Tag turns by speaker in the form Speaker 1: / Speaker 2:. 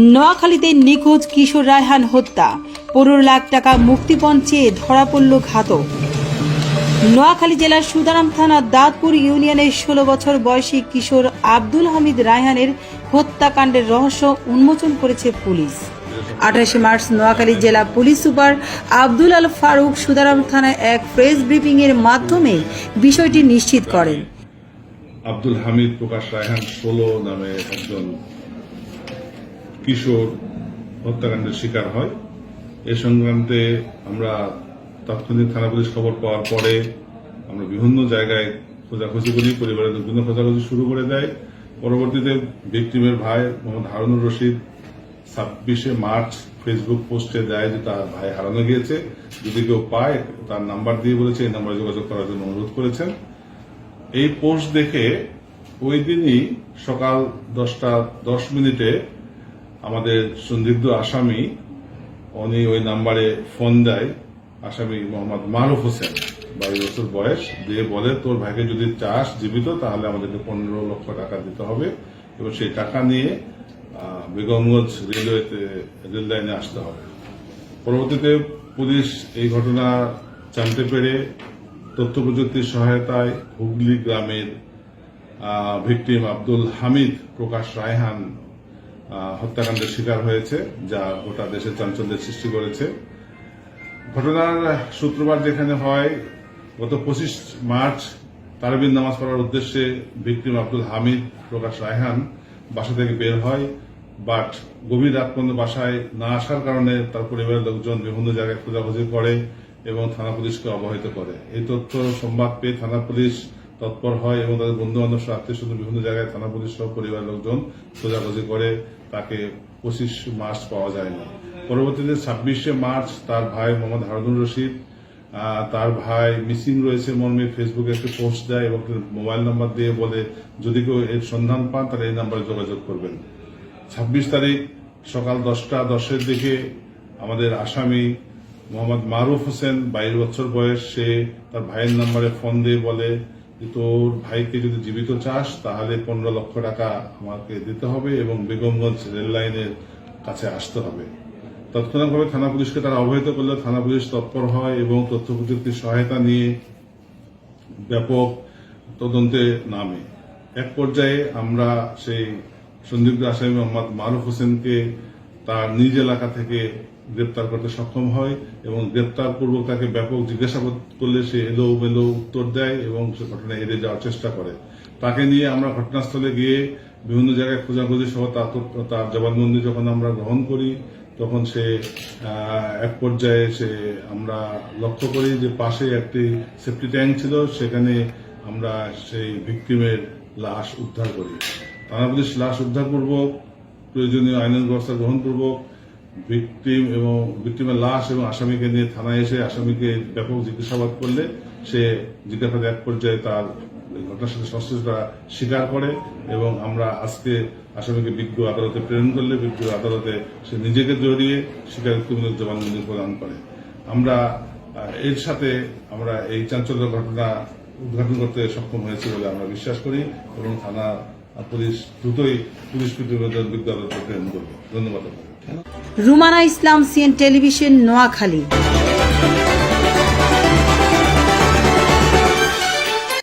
Speaker 1: নোয়াখালীতে নিখোঁজ কিশোর রায়হান হত্যা। পনেরো লাখ টাকা মুক্তিপণ চেয়ে ধরা পড়ল ঘাতক। নোয়াখালী জেলার সুদারাম থানা দাঁতপুর ইউনিয়নের ষোলো বছর বয়সী কিশোর আব্দুল হামিদ রায়হানের হত্যাকাণ্ডের রহস্য উন্মোচন করেছে পুলিশ। আঠাশে মার্চ নোয়াখালী জেলা পুলিশ সুপার আব্দুল আল ফারুক সুদারাম থানায় এক প্রেস ব্রিফিং এর মাধ্যমে বিষয়টি নিশ্চিত করেন।
Speaker 2: আব্দুল হামিদ প্রকাশ রায়হান ষোলো নামে একজন কিশোর হত্যাকাণ্ডের শিকার হয়। এ সংক্রান্তে আমরা তাৎক্ষণিক থানা পুলিশ খবর পাওয়ার পরে আমরা বিভিন্ন জায়গায় খোঁজাখুঁজি করি, পরিবারের বিভিন্ন খোঁজাখুঁজি শুরু করে দেয়। পরবর্তীতে ভিকটিমের ভাই মোহাম্মদ হারুনুর রশিদ ছাব্বিশে মার্চ ফেসবুক পোস্টে দেয় যে তার ভাই হারানো গিয়েছে। যদি কেউ পায়, তার নাম্বার দিয়ে বলেছে, এই নাম্বারে যোগাযোগ করার জন্য অনুরোধ করেছেন। এই পোস্ট দেখে ওই দিনই সকাল দশটা দশ মিনিটে আমাদের সন্দিগ্ধ আসামি, উনি ওই নাম্বারে ফোন দেয়, আসামি মোহাম্মদ মারুফ হোসেন। বাইশ বছর বয়স, দিয়ে বলে, তোর ভাইকে যদি চাষ জীবিত, তাহলে আমাদেরকে পনেরো লক্ষ টাকা দিতে হবে। এবং সেই টাকা নিয়ে বেগমগঞ্জ রেলওয়েতে রেল লাইনে আসতে হবে। পরবর্তীতে পুলিশ এই ঘটনা জানতে পেরে তথ্য প্রযুক্তির সহায়তায় হুগলি গ্রামের ভিকটিম আব্দুল হামিদ, প্রকাশ রায়হান হত্যাকাণ্ডের শিকার হয়েছে, যা গোটা দেশে চাঞ্চল্যের সৃষ্টি করেছে। ঘটনার শুক্রবার যেখানে হয়, গত পঁচিশ মার্চ তারাবিন নামাজ পড়ার উদ্দেশ্যে ভিকটিম আব্দুল হামিদ, প্রকাশ রায়হান বাসা থেকে বের হয়, বাট গভীর রাত পর্যন্ত বাসায় না আসার কারণে তার পরিবারের লোকজন বিভিন্ন জায়গায় খোঁজাখুঁজি করে এবং থানা পুলিশকে অবহিত করে। এই তথ্য সংবাদ পেয়ে থানা পুলিশ তৎপর হয় এবং তাদের বন্ধু বান্ধব আত্মীয় স্বজন বিভিন্ন জায়গায় থানা পুলিশ সহ পরিবারের লোকজন খোঁজাখুঁজি করে তাকে পঁচিশ মার্চ পাওয়া যায় না। পরবর্তীতে ছাব্বিশে মার্চ তার ভাই মোহাম্মদ হারুনুর রশিদ তার ভাই মিসিং রয়েছে মর্মে, ফেসবুকে একটি পোস্ট দেয় এবং মোবাইল নাম্বার দিয়ে বলে, যদি কেউ এর সন্ধান পান, তাহলে এই নাম্বারে যোগাযোগ করবেন। ছাব্বিশ তারিখ সকাল দশটা দশের দিকে আমাদের আসামি মোহাম্মদ মারুফ হোসেন, বাইশ বছর বয়স, সে তার ভাইয়ের নাম্বারে ফোন দিয়ে বলে তোর ভাইকে যদি জীবিত চাস, তাহলে পনেরো লক্ষ টাকা আমাকে দিতে হবে এবং বেগমগঞ্জ রেল লাইনের কাছে আসতে হবে। তৎক্ষণাৎভাবে থানা পুলিশকে তারা অবহিত করলে থানা পুলিশ তৎপর হয় এবং তথ্য প্রযুক্তির সহায়তা নিয়ে ব্যাপক তদন্তে নামে। এক পর্যায়ে আমরা সেই সন্দিগ্ধ আসামি মোহাম্মদ মারুফ হোসেনকে তার নিজ এলাকা থেকে গ্রেপ্তার করতে সক্ষম হয় এবং গ্রেপ্তার পূর্বক তাকে ব্যাপক জিজ্ঞাসাবাদ করলে সে এলো মেলো উত্তর দেয় এবং সে ঘটনা এড়িয়ে যাওয়ার চেষ্টা করে। তাকে নিয়ে আমরা ঘটনাস্থলে গিয়ে বিভিন্ন জায়গায় খোঁজাখুঁজি সহ তার তার জবানবন্দি যখন আমরা গ্রহণ করি, তখন সে এক পর্যায়ে সে আমরা লক্ষ্য করি যে পাশে একটি সেফটি ট্যাঙ্ক ছিল, সেখানে আমরা সেই ভিকটিমের লাশ উদ্ধার করি। থানা পুলিশ লাশ উদ্ধারপূর্বক, প্রয়োজনীয় আইনের ব্যবস্থা গ্রহণপূর্বক ভিকটিম এবং ভিকটিমের লাশ এবং আসামিকে নিয়ে থানায় এসে আসামিকে ব্যাপক জিজ্ঞাসাবাদ করলে সে জিজ্ঞাসাবাদ এক পর্যায়ে তার ঘটনার সাথে সংশ্লিষ্টতা স্বীকার করে এবং আমরা আজকে আসামিকে বিজ্ঞ আদালতে প্রেরণ করলে বিজ্ঞ আদালতে সে নিজেকে জড়িয়ে স্বীকারোক্তিমূলক জবানবন্দি প্রদান করে আমরা এর সাথে আমরা এই চাঞ্চল্য ঘটনা উদ্ঘাটন করতে সক্ষম হয়েছে বলে আমরা বিশ্বাস করি এবং থানা পুলিশ দ্রুতই পুলিশ প্রতিবেদন বিজ্ঞ আদালতে প্রেরণ করবে ধন্যবাদ।
Speaker 1: Rumana Islam CN television Noakhali.